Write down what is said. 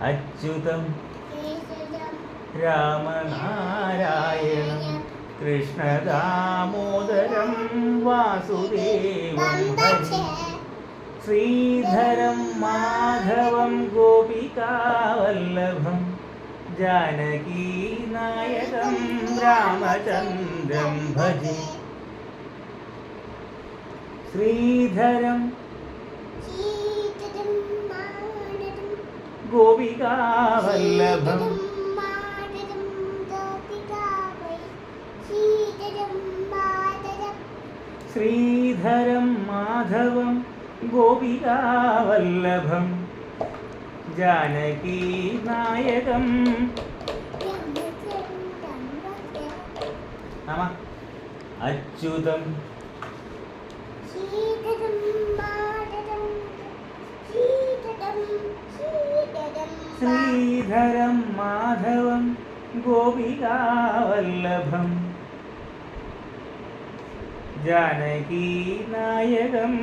Achyutam രാമനാരായണം കൃഷ്ണദാമോദരം വാസുദേവം Sreedharam മാധവം ഗോപികാവല്ലഭം ജാനകീനായകം രാമചന്ദ്രം Bhaja. Sreedharam ഗോപികാവല്ലഭം. Sreedharam മാധവം ഗോപികാവല്ലഭം. ജാനകീനായകം നായകം. Achyutam Sreedharam മാധവം ഗോപികാവല്ലഭം ജാനകീനായകം